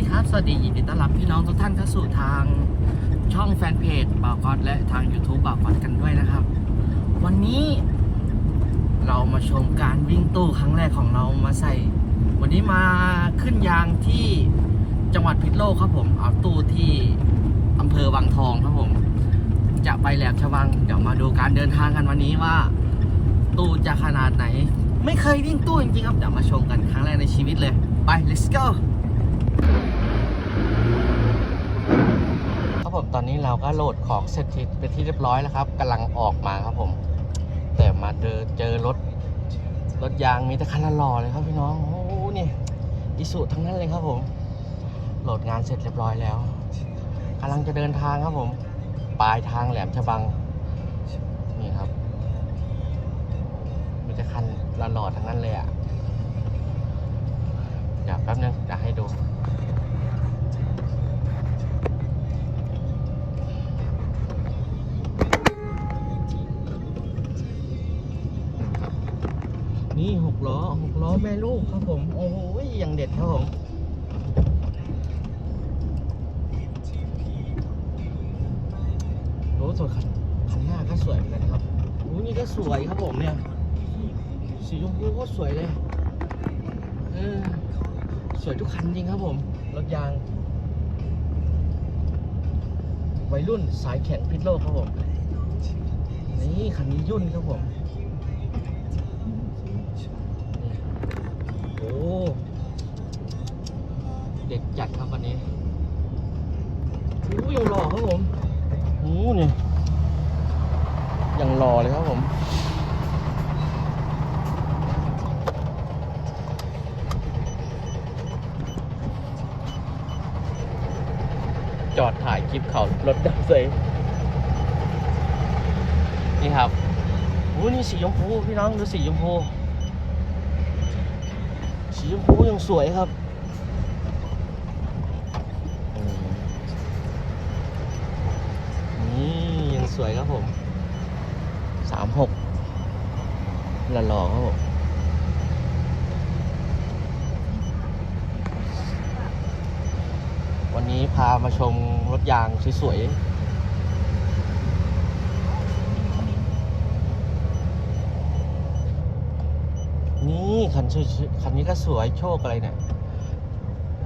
ดีครับ สวัสดียินดีต้อนรับพี่น้องทุกท่านเข้าสู่ทางช่องแฟนเพจบ่าวกอตและทาง YouTube บ่าวกอตกันด้วยนะครับ วันนี้เรามาชมการวิ่งตู้ครั้งแรกของเรามาใส่ วันนี้มาขึ้นยางที่จังหวัดพิษโลกครับผม เอาตู้ที่อำเภอวังทองครับผม จะไปแหลมฉบังเดี๋ยวมาดูการเดินทางกันวันนี้ว่า ตู้จะขนาดไหน ไม่เคยวิ่งตู้จริงๆครับเดี๋ยวมาชมกันครั้งแรกในชีวิตเลยไป let's go ครับผมตอนนี้เราก็โหลดของเสร็จทีเป็นที่เรียบร้อยแล้วครับกำลังออกมาครับผม แต่มาเจอเจอรถรถยางมีแต่คันละหล่อเลยครับพี่น้องโอ้โหนี่อิสุทั้งนั้นเลยครับผม โหลดงานเสร็จเรียบร้อยแล้วกำลังจะเดินทางครับผม ปลายทางแหลมฉบังนี่ครับมีแต่คันละหล่อทั้งนั้นเลยอะ นี่หกล้อหกล้อแม่ลูกครับผม โอ้โหอย่างเด็ดครับผมโอ้สวยคันคันหน้าก็สวยเหมือนกันครับโอ้นี่ก็สวยครับผมเนี่ย สีชมพูก็สวยเลยเออสวยทุกคันจริงครับผมรถยาง วัยรุ่นสายแข็งพิษโลกครับผม นี่คันนี้ยุ่นครับผม จัดครับวันนี้โอ้ยังหล่อครับผมโอ้เนี่ยยังหล่อเลยครับผมจอดถ่ายคลิปเขารถดับเลยนี่ครับโอ้นี่สีชมพูพี่น้องดูสีชมพูสีชมพูยังสวยครับอืมนี่ยัง สวยครับผมสามหกหล่อๆครับผมวันนี้พามาชมรถยางสวยๆ นี่คันสวยคันนี้ก็สวยโชคอะไรเนี่ย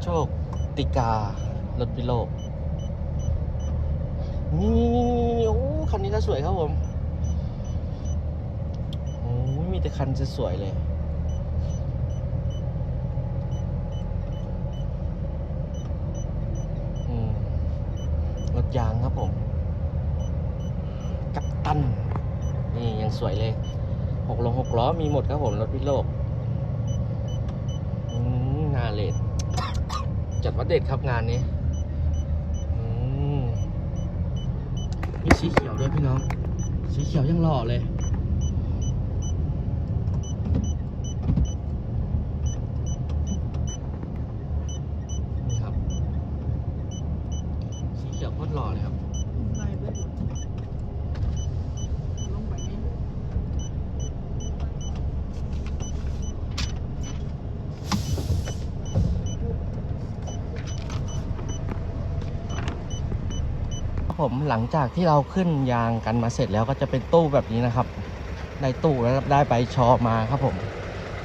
โชคติการถพิโลกนี่ คันนี้ก็สวยครับผมโอ้มีแต่คันสวยๆเลยรถยางครับผม กัปตัน นี่ยังสวยเลยหกลงหกล้อมีหมดครับผม รถพิโลกอืมงาเลดจัดวัดเด็ดครับงานนี้ อืม มีสีเขียวด้วยพี่น้อง สีเขียวยังหล่อเลย นี่ครับ สีเขียวโคตรหล่อเลยครับ ไล่ไปอยู่ลงไปนี่ ผมหลังจากที่เราขึ้นยางกันมาเสร็จแล้วก็จะเป็นตู้แบบนี้นะครับได้ตู้แล้วได้ใบชอมาครับผม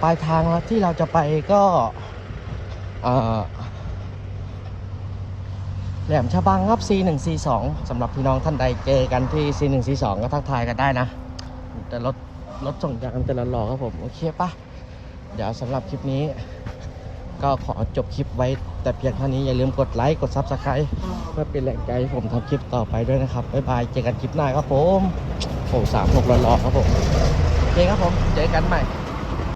ปลายทางแล้วที่เราจะไปก็เออแหลมฉบังครับ C1C2 สำหรับพี่น้องท่านใดเจอกันที่ C1C2 ก็ทักทายกันได้นะ แต่รถรถส่งยางแต่ละหล่อครับผม โอเคปะเดี๋ยวสำหรับคลิปนี้ ก็ขอจบคลิปไว้แต่เพียงเท่านี้อย่าลืมกดไลค์ กด Subscribe เพื่อเป็นแรงใจให้ผมทำคลิปต่อไปด้วยนะครับ บ๊ายบาย เจอกันคลิปหน้าครับผมโอ้สามหกรอๆครับผม โอเคครับผม เจอกันใหม่